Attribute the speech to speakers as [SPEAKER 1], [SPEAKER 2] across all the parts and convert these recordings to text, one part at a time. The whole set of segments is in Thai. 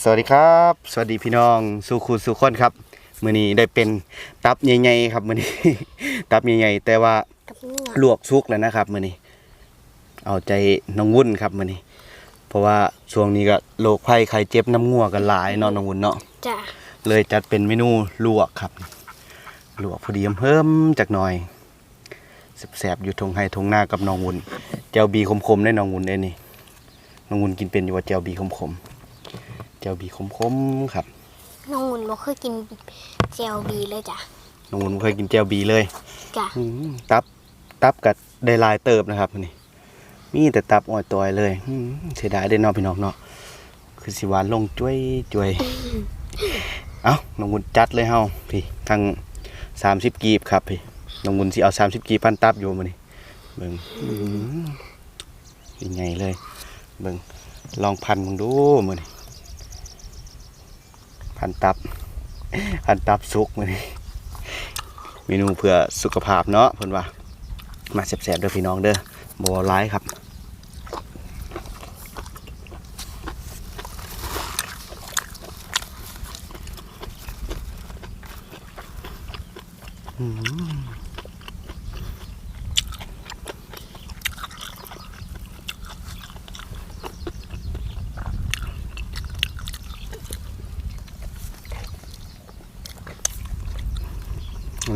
[SPEAKER 1] สวัสดีครับ สวัสดีพี่น้องสุขุสุขคนครับมื้อนี้ได้เป็นตับใหญ่ๆครับมื้อนี้ ตับใหญ่ๆแต่ว่า
[SPEAKER 2] กับเนื้อ
[SPEAKER 1] ลวกสุกแล้วนะครับมื้อนี้ เอาใจน้องวุ่นครับมื้อนี้ เพราะว่าช่วงนี้ก็โรคภัยไข้เจ็บน้ำงัวกันหลายเนาะน้องวุ่นเนาะ
[SPEAKER 2] จ้ะ
[SPEAKER 1] เลยจัดเป็นเมนูลวกครับลวกพอดีเพิ่มจากหน่อยแสบๆอยู่ทงไฮทงหน้ากับน้องวุ่นเจ้าบีคมๆได้น้องวุ่นเด้นี่น้องวุ่นกินเป็นอยู่ว่าเจ้าบีคมๆ เจ้าบีคมๆครับ
[SPEAKER 2] น้องหุ่นบ่เคยกินเจลบีเลยจ้ะ
[SPEAKER 1] น้องวุ้นบ่เคยกินแจวบีเลย
[SPEAKER 2] จ้ะ
[SPEAKER 1] อืมตับตับกับได้หลายเติบนะครับนี่มีแต่ตับอ่อยตอยเลยอืมเสียดายได้เนาะพี่น้องเนาะคือสิหวานลงจ้วยจ้วยเอ้าน้องวุ้นจัดเลยเฮาพี่ทั้งสามสิบกีบครับพี่น้องวุ้นสิเอาสามสิบกีบพันตับอยู่มานี่เบิ่งอืมยังไงเลย เบิ่งลองพันมึงดูมานี่ พันตับพันตับสุกมานี่เมนูเพื่อสุขภาพเนาะเพื่อนว่ามาแสบๆเด้อพี่น้องเด้อบ่ว่าร้ายครับ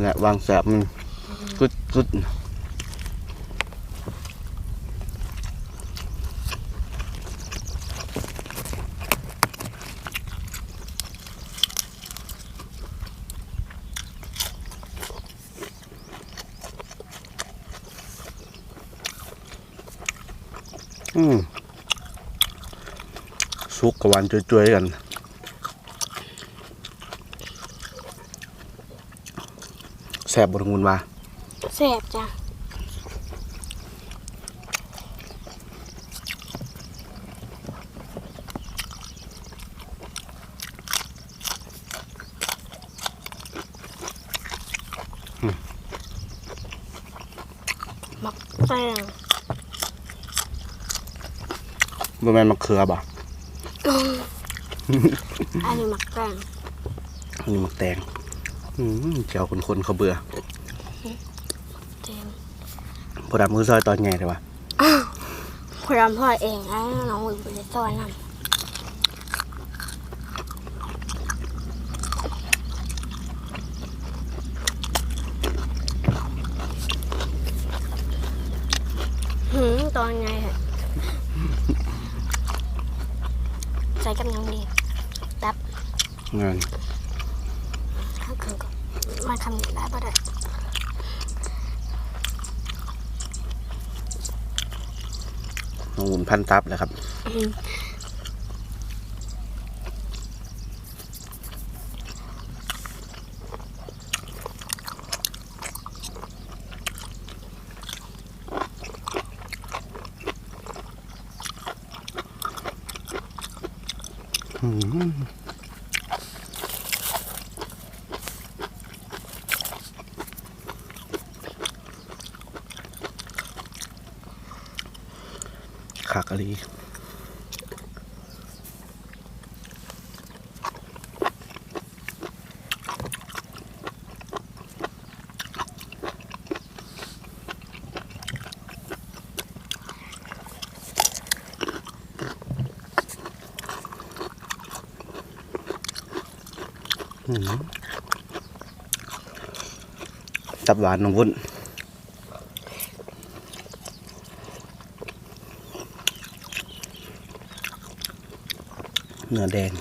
[SPEAKER 1] แหละวางแสบมันกึดกึดอืมสุกกับวานจุยๆกัน แสบบทงูนว่า
[SPEAKER 2] แซ่บจ้ะหมักแตง
[SPEAKER 1] บ่แม่นมะเขือบ่
[SPEAKER 2] อันนี้หมักแตง
[SPEAKER 1] อันนี้มักแตงอืม เจ้าคนๆเขาเบื่อ
[SPEAKER 2] เต็ม
[SPEAKER 1] พอดำมือซอยตอนใหญ่เลยวะ
[SPEAKER 2] พรำพ่อเองนะน้องหุ่นไปซอยน้ำหืมตอนไงฮะใส่กับยังดีตับ
[SPEAKER 1] งาน
[SPEAKER 2] ถ้าเกิดก็มาทำได้ปะได้
[SPEAKER 1] น้องหุ่นพันตับเลยครับอืม ขากะลีอืมตับหวานน้องวุ้น เนื้อแดง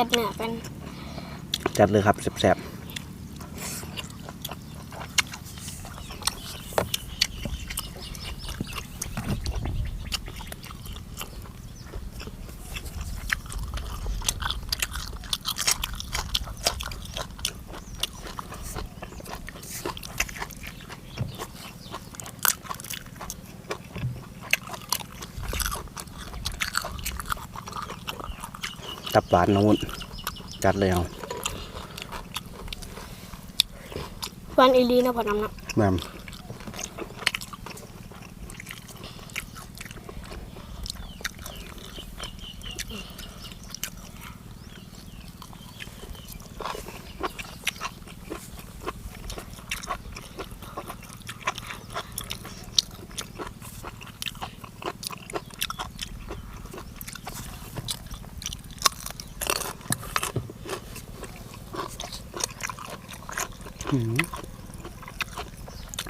[SPEAKER 2] จัดเนื้อกัน
[SPEAKER 1] จัดเลยครับแซ่บ หวานน้องวุ้นจัดเลยเอา
[SPEAKER 2] วันอีลีนะพอน้ำนะ
[SPEAKER 1] แม่ม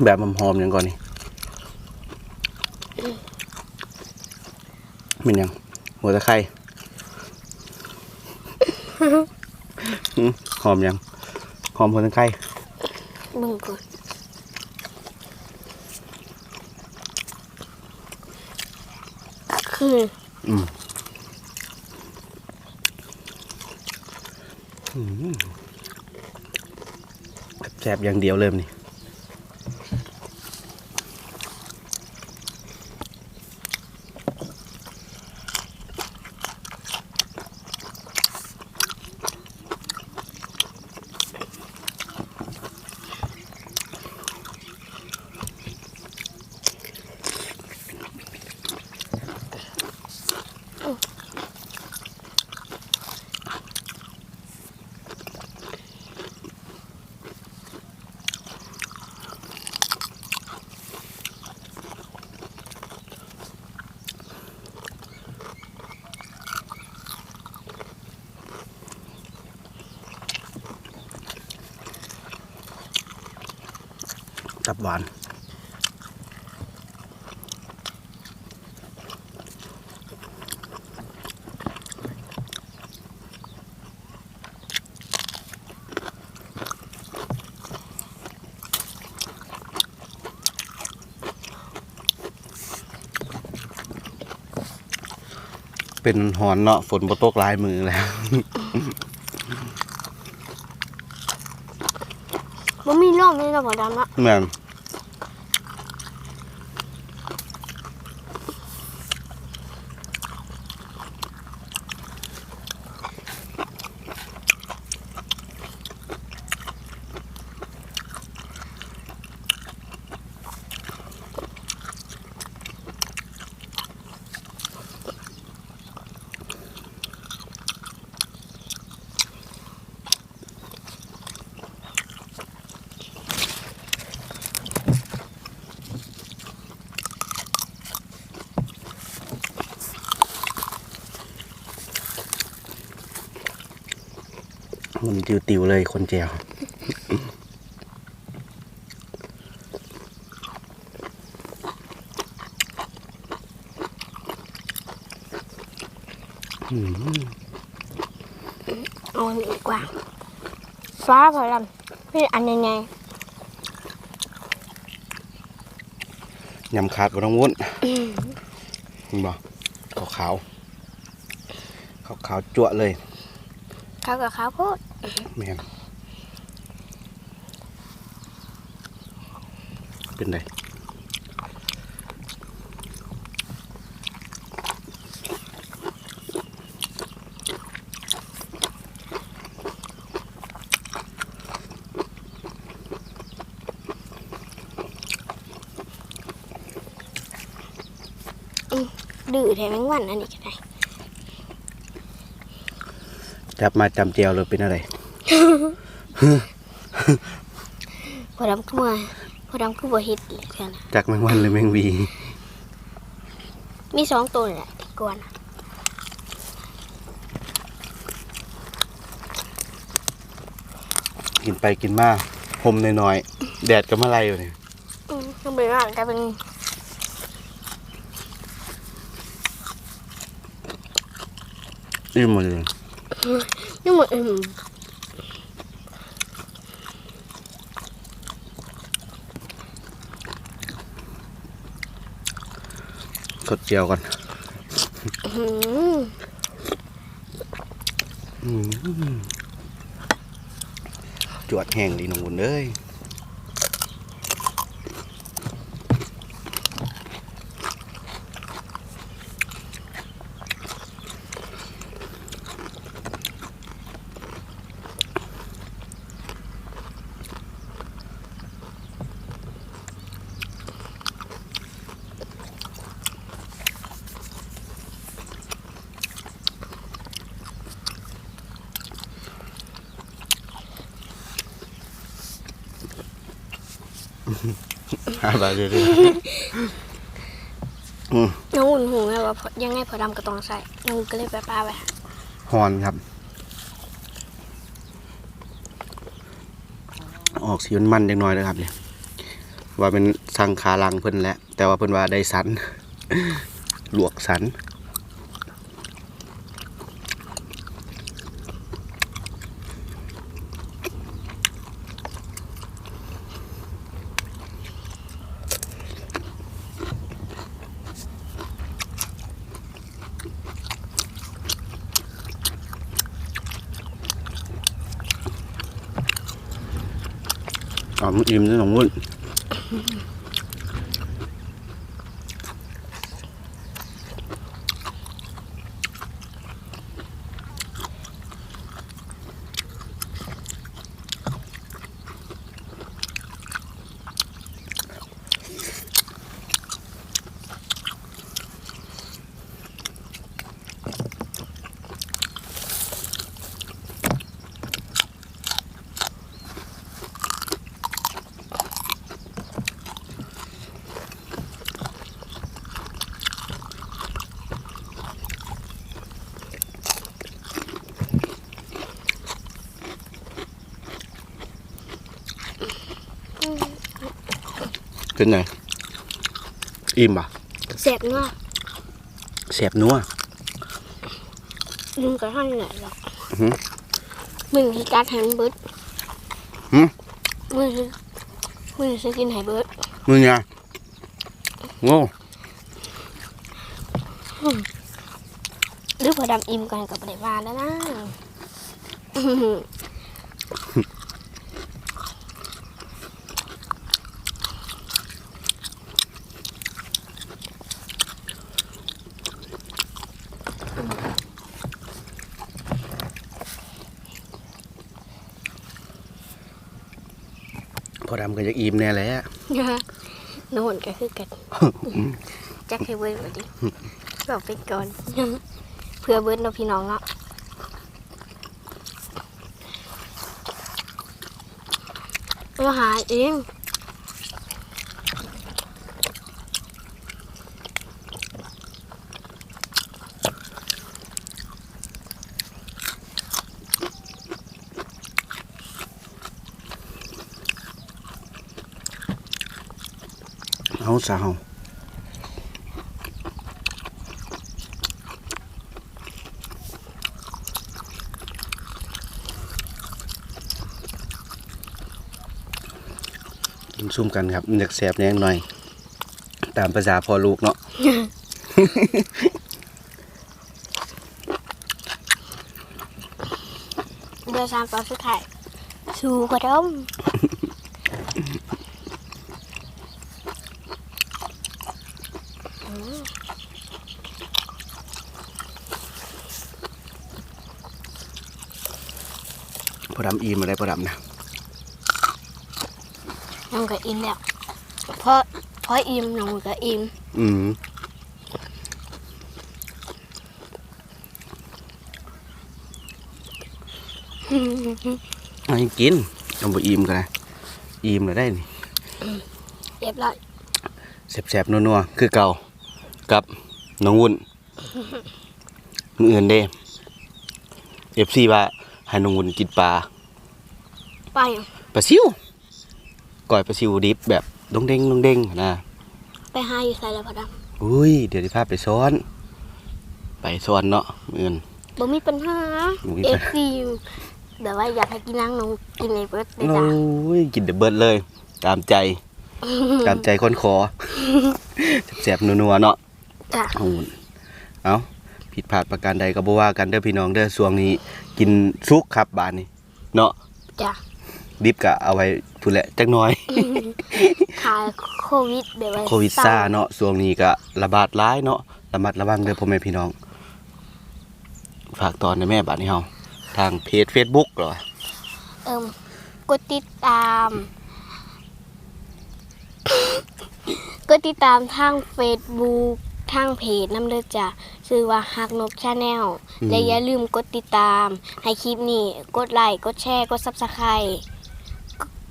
[SPEAKER 1] แบบหอมๆอย่างก่อนนี่เป็นยังหัวตะไคร้หืมหอมยัง หอมหัวตะไคร้
[SPEAKER 2] เบิ่งก่อนคือ
[SPEAKER 1] อืมอืมแสบอย่างเดียวเริ่มนี่ับหวานเป็นหอนเนาะฝนบตกลายมือแล้ว
[SPEAKER 2] มั เร่องนี่นะพอดำนะ
[SPEAKER 1] แม่น ติวติวๆเลยคนแจวอืม
[SPEAKER 2] เอาอันนี้ดีกว่าฟ้าพอดำนี่อันยังไง
[SPEAKER 1] ยำขาดบต้องวุ้นเห็นบ่ขาวขาวขาวขาวๆจั่วะเลย
[SPEAKER 2] ข้าวกับข้าวโพด
[SPEAKER 1] แม่นเป็นไร
[SPEAKER 2] ดื้อแถมแมงวันอันนี้ก็ได้
[SPEAKER 1] จับมาจำเจียวเลยเป็นอะไร
[SPEAKER 2] พอดำขึ้นมาพอดำขึ้นบ่เฮ็ดเลยกันนะ
[SPEAKER 1] จากแมงวันหรือแมงวี
[SPEAKER 2] มีสองตัวนี่แหละที่กวนนะ
[SPEAKER 1] กินไปกินมาหมหน่อยๆ แดดก็มาไล่อยู่เนี่ย
[SPEAKER 2] อืมก็เป็นว่ากลายเป็น
[SPEAKER 1] อิ่มหมดเลย
[SPEAKER 2] นี่ห มดอืม
[SPEAKER 1] กดเจียวก่อน
[SPEAKER 2] อืม
[SPEAKER 1] อืมจวดแห้งดีน้องบุญเอ้ย ห้าบาทเรื่อยๆอืม
[SPEAKER 2] น้องอุ่นหูไงว่าพอยังไงพอดำก็ต้องใส่น้องก็เลยไปป้าไป
[SPEAKER 1] ฮอนครับ ออกสีมันๆจังน้อยเลยครับเนี่ยว่าเป็นสังขาลังเพิ่นแหล้วแต่ว่าเพิ่นว่าได้สัน ลวกสัน มันอิ่มนะน้องวุ้น เป็นไงอิ่มป่ะ
[SPEAKER 2] เสร็จเนาะ
[SPEAKER 1] แสบนัว
[SPEAKER 2] ลุงก็ท่านไหนหรอก
[SPEAKER 1] อือหือ
[SPEAKER 2] มึงที่การแฮมเบิร์ด
[SPEAKER 1] หืม
[SPEAKER 2] มึงสิมึงสิกินไฮเบิร์ด
[SPEAKER 1] มึงไงโง่
[SPEAKER 2] หรือพอดำอิ่มกันกับได้มาแล้วนะอื้อหือ
[SPEAKER 1] พอดำก็จะอิ่มแน่แหล้ว
[SPEAKER 2] โน่นก็คือกันจักให้เบิร์ดมาดิบอกไปก่อนเพื่อเบิร์ดเราะพี่น้องเนาะมาหาเอง
[SPEAKER 1] เอาสาวกินซุ่มกันครับอยากแสบแน่หน่อย ตามภาษาพอลูกเนาะ
[SPEAKER 2] เดือนสามตอนสุดท้าย สู่กระดม
[SPEAKER 1] พอดำอิ่มอะไรพอดำนะ
[SPEAKER 2] น้องก็อิ่มแล้วเพราะเพราะอิ่มน้องก็อิ่ม
[SPEAKER 1] อืมเอาให้กินเอาไปอิ่มกันนะอิ่มเลยได้นี่
[SPEAKER 2] เรียบร้อย
[SPEAKER 1] แสบๆนัวๆคือเก่า กับน้องวุ่นมืออื่นเด้เอฟซีว่าให้น้องวุ่นกินปลา
[SPEAKER 2] ไป
[SPEAKER 1] ปลาซิวก่อยปลาซิวดิบแบบดงเด้งดงเด้งนะ
[SPEAKER 2] ไปหาอยู่ใส่แล้วพอด
[SPEAKER 1] อุ้ยเดี๋ยวจะพาไปซ้อน ไปซ้อนเนาะมืออื่นำ
[SPEAKER 2] บ่มีปัญหา
[SPEAKER 1] บ่มี
[SPEAKER 2] เอ
[SPEAKER 1] ปัญ
[SPEAKER 2] ฟ
[SPEAKER 1] หา
[SPEAKER 2] ซีแต่ว่าอยากให้กินนางน้องกินในเบิร์ดเลย
[SPEAKER 1] โอ้
[SPEAKER 2] จ้ะ
[SPEAKER 1] ยกินเดอะเบิร์ดเลย ตามใจ ตามใจคนขอแสบๆนัวๆเนาะ
[SPEAKER 2] จ้ะ
[SPEAKER 1] เอาหุ่นเอาผิดพลาดประการใดก็บ่ว่ากันเด้อพี่น้องเด้อช่วงนี้กินซุกครับบานนี้ เนาะ
[SPEAKER 2] จ้ะ
[SPEAKER 1] ดิบก็เอาไว้พูดแหละจักหน่อย
[SPEAKER 2] ขายโควิดแบบว่า
[SPEAKER 1] โควิดซ่าเนาะช่วงนี้ก็ระบาดร้ายเนาะระมัดระวังเด้อพ่อแม่พี่น้อง ฝากตอนในแม่บาดนี้เฮาทางเพจ Facebook เหรอ
[SPEAKER 2] เอิ่มกดติดตาม กดติดตามทางเฟซบุ๊ก ทางเพจน้ำเลือจ้ะชื่อว่าฮักนกชาแนล
[SPEAKER 1] อืม
[SPEAKER 2] และอย่าลืมกดติดตาม ให้คลิปนี้กดไลค์กดแชร์กดซับสไครต์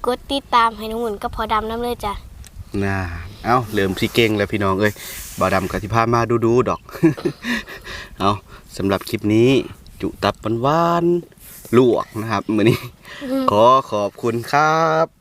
[SPEAKER 2] กดติดตามให้น้องหุ่นก็พอดำน้ำเลยจ้ะ
[SPEAKER 1] น่าเอ้าเริ่มสิเก่งแล้วพี่น้องเอ้ยบ่าวดำกับที่พามาดูดูๆดอก เอาสำหรับคลิปนี้จุตับหวานๆลวกนะครับมื้อนี้ ขอขอบคุณครับ